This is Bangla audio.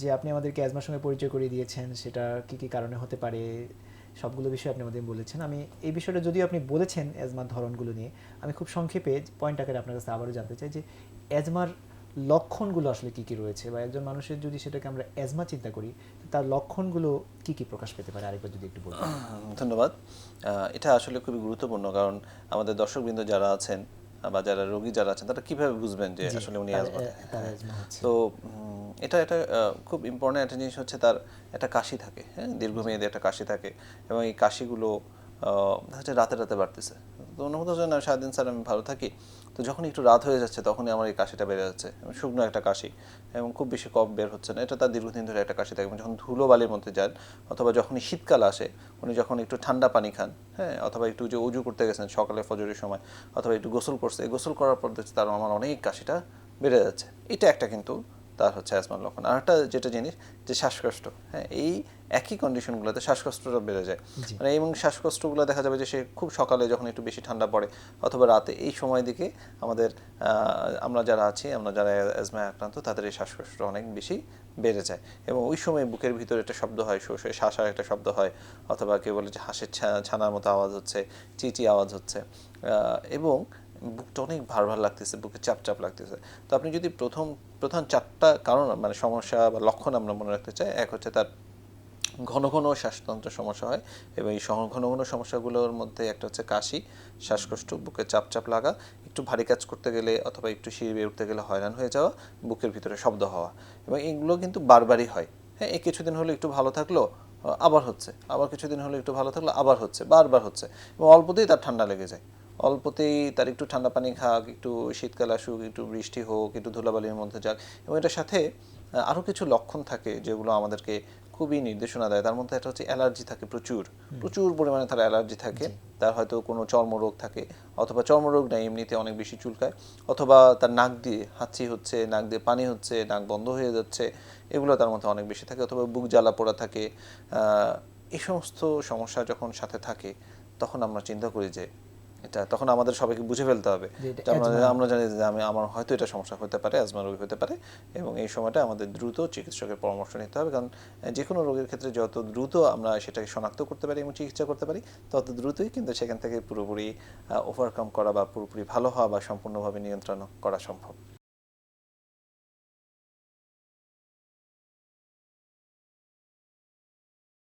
যে আপনি আমাদেরকে অ্যাজমার সঙ্গে পরিচয় করিয়ে দিয়েছেন সেটা কি কি কারণে হতে পারে সবগুলো বিষয় আপনি আমাদের বলেছেন। আমি এই বিষয়টা যদিও আপনি বলেছেন অ্যাজমার ধরনগুলো নিয়ে আমি খুব সংক্ষেপে পয়েন্ট আকারে আপনার কাছে আবারও জানতে চাই যে অ্যাজমার লক্ষণগুলো আসলে কি কি রয়েছে? বা একজন মানুষের যদি সেটাকে আমরা অ্যাজমা চিন্তা করি তার লক্ষণগুলো কি কি প্রকাশ পেতে পারে? আরেকবার যদি একটু বলতেন। ধন্যবাদ। এটা আসলে খুবই গুরুত্বপূর্ণ কারণ আমাদের দর্শকবৃন্দ যারা আছেন বা যারা রোগী যারা আছেন তারা কীভাবে বুঝবেন যে আসলে উনি অ্যাজমা তো এটা এটা খুব ইম্পর্টেন্ট একটা জিনিস হচ্ছে তার একটা কাশি থাকে হ্যাঁ? দীর্ঘমেয়াদী একটা কাশি থাকে এবং এই কাশিগুলো হচ্ছে রাতে রাতে বাড়তেছে। তো অনুভূত হচ্ছে না সারাদিন স্যার আমি ভালো থাকি। তো যখন একটু রাত হয়ে যাচ্ছে তখনই আমার এই কাশিটা বেড়ে যাচ্ছে শুকনো একটা কাশি এবং খুব বেশি কফ বের হচ্ছে না। এটা তার দীর্ঘদিন ধরে একটা কাশি থাকে। যখন ধুলো বালির মধ্যে যান অথবা যখনই শীতকাল আসে, উনি যখন একটু ঠান্ডা পানি খান হ্যাঁ? অথবা একটু যে উজু করতে গেছেন সকালে ফজরের সময়, অথবা একটু গোসল করছে গোসল করার পর দেখছে তার আমার অনেক কাশিটা বেড়ে যাচ্ছে। এটা একটা কিন্তু তার হচ্ছে অ্যাজমার লক্ষণ। আর একটা যেটা জিনিস যে শ্বাসকষ্ট হ্যাঁ এই একই কন্ডিশনগুলোতে শ্বাসকষ্টটা বেড়ে যায়। মানে এবং শ্বাসকষ্টগুলো দেখা যাবে যে সে খুব সকালে যখন একটু বেশি ঠান্ডা পড়ে অথবা রাতে এই সময় দিকে আমাদের আমরা যারা আছি আমরা যারা অ্যাজমায় আক্রান্ত তাদের এই শ্বাসকষ্ট অনেক বেশি বেড়ে যায়। এবং ওই সময় বুকের ভিতরে একটা শব্দ হয় শোষে শ্বাসার একটা শব্দ হয় অথবা কেউ বলে যে হাঁসের ছা- ছানার মতো আওয়াজ হচ্ছে চিচি আওয়াজ হচ্ছে এবং বুকটা অনেক ভার ভার লাগতেছে বুকে চাপ চাপ লাগতেছে। তো আপনি যদি প্রথম প্রধান চারটা কারণ মানে সমস্যা বা লক্ষণ আমরা মনে রাখতে চাই। এক হচ্ছে তার ঘন ঘন শ্বাসতন্ত্র সমস্যা হয় এবং এই ঘন ঘন সমস্যাগুলোর মধ্যে একটা হচ্ছে কাশি, শ্বাসকষ্ট, বুকে চাপ চাপ লাগা, একটু ভারী কাজ করতে গেলে অথবা একটু সিঁড়ি বেয়ে উঠতে গেলে হয়রান হয়ে যাওয়া, বুকের ভিতরে শব্দ হওয়া এবং এগুলো কিন্তু বারবারই হয়। হ্যাঁ এই কিছুদিন হলে একটু ভালো থাকল, আবার হচ্ছে। আবার কিছুদিন হলে একটু ভালো থাকল, আবার হচ্ছে, বারবার হচ্ছে এবং অল্পতেই তার ঠান্ডা লেগে যায়। অল্পতেই তার একটু ঠান্ডা পানি খাক একটু শীতকাল আসুক একটু বৃষ্টি হোক একটু ধুলাবালির মধ্যে যাক এবং এটার সাথে আরও কিছু লক্ষণ থাকে যেগুলো আমাদেরকে খুবই নির্দেশনা দেয়। তার মধ্যে একটা হচ্ছে অ্যালার্জি থাকে প্রচুর। প্রচুর পরিমাণে তার অ্যালার্জি থাকে। তার হয়তো কোনো চর্মরোগ থাকে অথবা চর্মরোগ নাই এমনিতে অনেক বেশি চুলকায় অথবা তার নাক দিয়ে হাঁচি হচ্ছে নাক দিয়ে পানি হচ্ছে নাক বন্ধ হয়ে যাচ্ছে এগুলো তার মধ্যে অনেক বেশি থাকে অথবা বুক জ্বালা পোড়া থাকে। এই সমস্ত সমস্যা যখন সাথে থাকে তখন আমরা চিন্তা করি যে এটা তখন আমাদের সবাইকে বুঝে ফেলতে হবে আমরা জানি যে আমি আমার হয়তো এটা সমস্যা হতে পারে অ্যাজমা রোগী হতে পারে এবং এই সময়টা আমাদের দ্রুত চিকিৎসকের পরামর্শ নিতে হবে কারণ যে কোনো রোগের ক্ষেত্রে যত দ্রুত আমরা সেটাকে শনাক্ত করতে পারি এবং চিকিৎসা করতে পারি তত দ্রুতই কিন্তু সেখান থেকে পুরোপুরি ওভারকাম করা বা পুরোপুরি ভালো হওয়া বা সম্পূর্ণভাবে নিয়ন্ত্রণ করা সম্ভব।